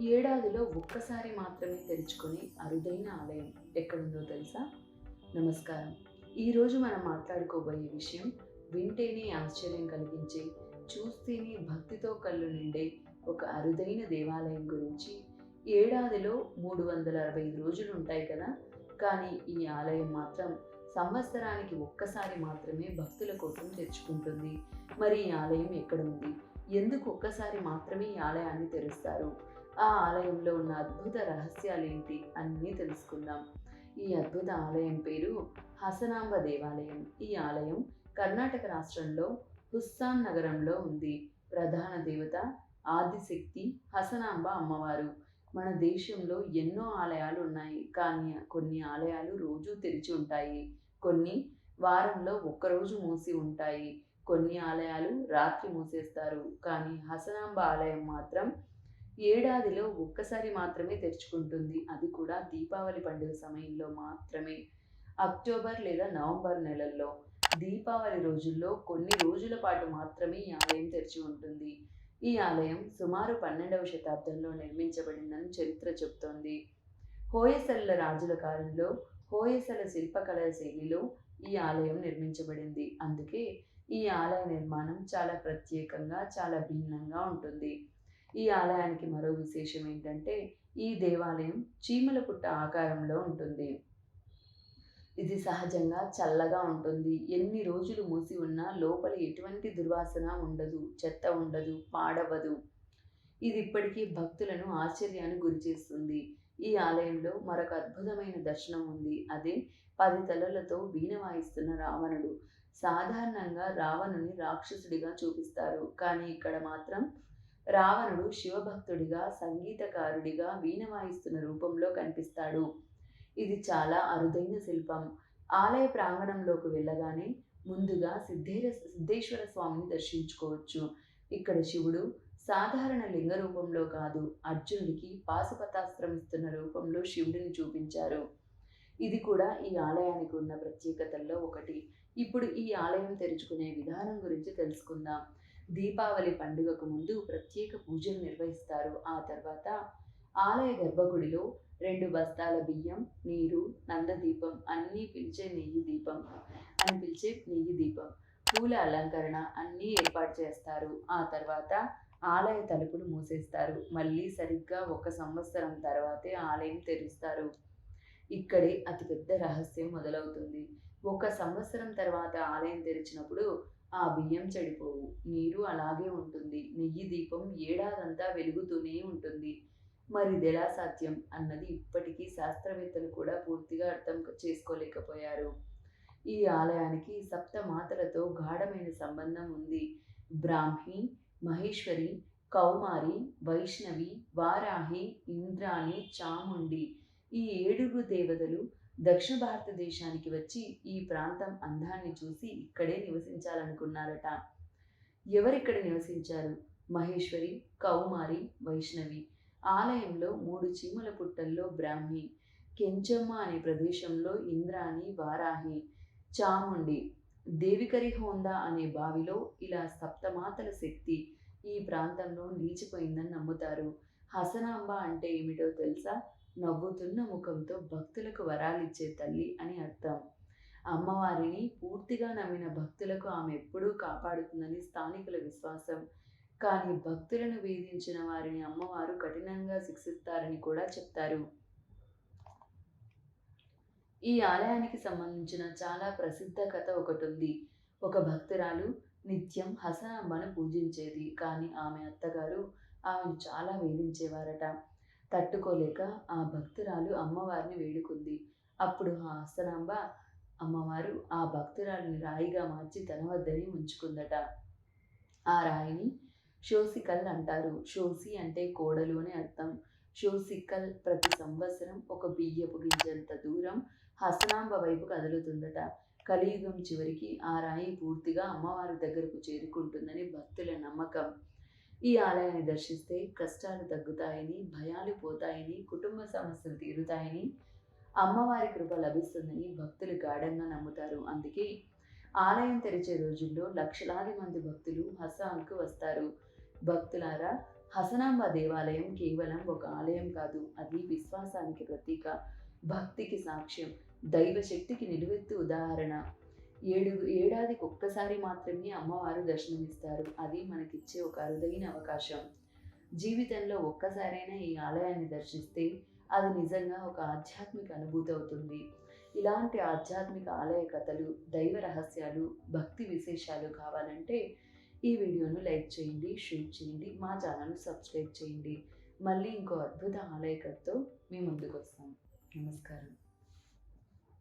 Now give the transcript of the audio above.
ఏడాదిలో ఒక్కసారి మాత్రమే తెరుచుకునే అరుదైన ఆలయం ఎక్కడుందో తెలుసా? నమస్కారం. ఈరోజు మనం మాట్లాడుకోబోయే విషయం వింటేనే ఆశ్చర్యం కలిగించే చూస్తేనే భక్తితో కళ్ళు నిండే ఒక అరుదైన దేవాలయం గురించి. ఏడాదిలో మూడు వందల అరవై రోజులు ఉంటాయి కదా? కానీ ఈ ఆలయం మాత్రం సంవత్సరానికి ఒక్కసారి మాత్రమే భక్తుల కోసం తెరుచుకుంటుంది. మరి ఈ ఆలయం ఎక్కడ ఉంది ఎందుకు ఒక్కసారి మాత్రమే ఈ ఆలయాన్ని తెరుస్తారు? ఆ ఆలయంలో ఉన్న అద్భుత రహస్యాలు ఏంటి అన్నీ తెలుసుకుందాం. ఈ అద్భుత ఆలయం పేరు హసనాంబ దేవాలయం. ఈ ఆలయం కర్ణాటక రాష్ట్రంలో హుస్సాన్ నగరంలో ఉంది. ప్రధాన దేవత ఆదిశక్తి హసనాంబ అమ్మవారు. మన దేశంలో ఎన్నో ఆలయాలు ఉన్నాయి. కానీ కొన్ని ఆలయాలు రోజు తెరిచి ఉంటాయి. కొన్ని వారంలో ఒక్కరోజు మూసి ఉంటాయి. కొన్ని ఆలయాలు రాత్రి మూసేస్తారు. కానీ హసనాంబ ఆలయం మాత్రం ఏడాదిలో ఒక్కసారి మాత్రమే తెరుచుకుంటుంది. అది కూడా దీపావళి పండుగ సమయంలో మాత్రమే. అక్టోబర్ లేదా నవంబర్ నెలల్లో దీపావళి రోజుల్లో కొన్ని రోజుల పాటు మాత్రమే ఈ ఆలయం తెరిచి ఉంటుంది. ఈ ఆలయం సుమారు పన్నెండవ శతాబ్దంలో నిర్మించబడిందని చరిత్ర చెబుతోంది. హోయసల్ల రాజుల కాలంలో హోయసల శిల్పకళ శైలిలో ఈ ఆలయం నిర్మించబడింది. అందుకే ఈ ఆలయ నిర్మాణం చాలా ప్రత్యేకంగా చాలా భిన్నంగా ఉంటుంది. ఈ ఆలయానికి మరో విశేషం ఏంటంటే ఈ దేవాలయం చీమల పుట్ట ఆకారంలో ఉంటుంది. ఇది సహజంగా చల్లగా ఉంటుంది. ఎన్ని రోజులు మూసి ఉన్నా లోపల ఎటువంటి దుర్వాసన ఉండదు చెత్త ఉండదు పాడవదు ఇది ఇప్పటికీ భక్తులను ఆశ్చర్యానికి గురిచేస్తుంది ఈ ఆలయంలో మరొక అద్భుతమైన దర్శనం ఉంది. అదే పది తలలతో వీణ వాయిస్తున్న రావణుడు. సాధారణంగా రావణుని రాక్షసుడిగా చూపిస్తారు. కానీ ఇక్కడ మాత్రం రావణుడు శివభక్తుడిగా సంగీతకారుడిగా వీణ వాయిస్తున్న రూపంలో కనిపిస్తాడు. ఇది చాలా అరుదైన శిల్పం. ఆలయ ప్రాంగణంలోకి వెళ్ళగానే ముందుగా సిద్ధేర సిద్ధేశ్వర స్వామిని దర్శించుకోవచ్చు. ఇక్కడ శివుడు సాధారణ లింగ రూపంలో కాదు అర్జునుడికి పాశుపతాస్త్రం ఇస్తున్న రూపంలో శివుడిని చూపించారు. ఇది కూడా ఈ ఆలయానికి ఉన్న ప్రత్యేకతల్లో ఒకటి. ఇప్పుడు ఈ ఆలయం తెరుచుకునే విధానం గురించి తెలుసుకుందాం. దీపావళి పండుగకు ముందు ప్రత్యేక పూజలు నిర్వహిస్తారు. ఆ తర్వాత ఆలయ గర్భగుడిలో రెండు బస్తాల బియ్యం నీరు నందదీపం అన్నీ పిలిచే నెయ్యి దీపం అని పిలిచే నెయ్యి దీపం పూల అలంకరణ అన్నీ ఏర్పాటు చేస్తారు. ఆ తర్వాత ఆలయ తలుపులు మూసేస్తారు. మళ్ళీ సరిగ్గా ఒక సంవత్సరం తర్వాతే ఆలయం తెరుస్తారు. ఇక్కడే అతిపెద్ద రహస్యం మొదలవుతుంది. ఒక సంవత్సరం తర్వాత ఆలయం తెరిచినప్పుడు ఆ బియ్యం చెడిపోవు. నీరు అలాగే ఉంటుంది. నెయ్యి దీపం ఏడాదంతా వెలుగుతూనే ఉంటుంది. మరి సాధ్యం? అన్నది ఇప్పటికీ శాస్త్రవేత్తలు కూడా పూర్తిగా అర్థం చేసుకోలేకపోయారు. ఈ ఆలయానికి సప్త మాతలతో గాఢమైన సంబంధం ఉంది. బ్రాహ్మి మహేశ్వరి కౌమారి వైష్ణవి వారాహి ఇంద్రాణి చాముండి ఈ ఏడుగురు దేవతలు దక్షిణ భారతదేశానికి వచ్చి ఈ ప్రాంతం అందాన్ని చూసి ఇక్కడే నివసించాలనుకున్నారట. ఎవరిక్కడ నివసించారు? మహేశ్వరి కౌమారి వైష్ణవి. ఆలయంలో మూడు చీమల పుట్టల్లో బ్రాహ్మి కెంచమ్మ అనే ప్రదేశంలో ఇంద్రాణి వారాహి చాముండి దేవికరి హోందా అనే బావిలో ఇలా సప్తమాతల శక్తి ఈ ప్రాంతంలో నిలిచిపోయిందని నమ్ముతారు. హసనాంబ అంటే ఏమిటో తెలుసా? నవ్వుతున్న ముఖంతో భక్తులకు వరాలిచ్చే తల్లి అని అర్థం. అమ్మవారిని పూర్తిగా నమ్మిన భక్తులకు ఆమె ఎప్పుడూ కాపాడుతుందని స్థానికుల విశ్వాసం. కానీ భక్తులను వేధించిన వారిని అమ్మవారు కఠినంగా శిక్షిస్తారని కూడా చెప్తారు. ఈ ఆలయానికి సంబంధించిన చాలా ప్రసిద్ధ కథ ఒకటి ఉంది ఒక భక్తురాలు నిత్యం హసనాంబను పూజించేది. కానీ ఆమె అత్తగారు ఆమెను చాలా వేధించేవారట. తట్టుకోలేక ఆ భక్తురాలు అమ్మవారిని వేడుకుంది. అప్పుడు ఆ హస్తనాంబ అమ్మవారు ఆ భక్తురాలిని రాయిగా మార్చి తన వద్దనే ఉంచుకుందట ఆ రాయిని షోసికల్ అంటారు. షోసి అంటే కోడలు అని అర్థం. షోసికల్ ప్రతి సంవత్సరం ఒక బియ్యపు గింజంత దూరం హసనాంబ వైపు కదులుతుందట కలియుగం చివరికి ఆ రాయి పూర్తిగా అమ్మవారి దగ్గరకు చేరుకుంటుందని భక్తుల నమ్మకం. ఈ ఆలయాన్ని దర్శిస్తే కష్టాలు తగ్గుతాయని భయాలు పోతాయని కుటుంబ సమస్యలు తీరుతాయని అమ్మవారి కృప లభిస్తుందని భక్తులు గాఢంగా నమ్ముతారు. అందుకే ఆలయం తెరిచే రోజుల్లో లక్షలాది మంది భక్తులు హసాన్కు వస్తారు. భక్తులారా హసనాంబ దేవాలయం కేవలం ఒక ఆలయం కాదు అది విశ్వాసానికి ప్రతీక భక్తికి సాక్ష్యం దైవశక్తికి నిలువెత్తు ఉదాహరణ. ఏడు ఏడాదికి ఒక్కసారి మాత్రమే అమ్మవారు దర్శనమిస్తారు. అది మనకిచ్చే ఒక అరుదైన అవకాశం. జీవితంలో ఒక్కసారైనా ఈ ఆలయాన్ని దర్శిస్తే అది నిజంగా ఒక ఆధ్యాత్మిక అనుభూతి అవుతుంది. ఇలాంటి ఆధ్యాత్మిక ఆలయ కథలు దైవ రహస్యాలు భక్తి విశేషాలు కావాలంటే ఈ వీడియోను లైక్ చేయండి షేర్ చేయండి మా ఛానల్ సబ్స్క్రైబ్ చేయండి. మళ్ళీ ఇంకో అద్భుత ఆలయ కథతో మీ ముందుకు వస్తాం నమస్కారం.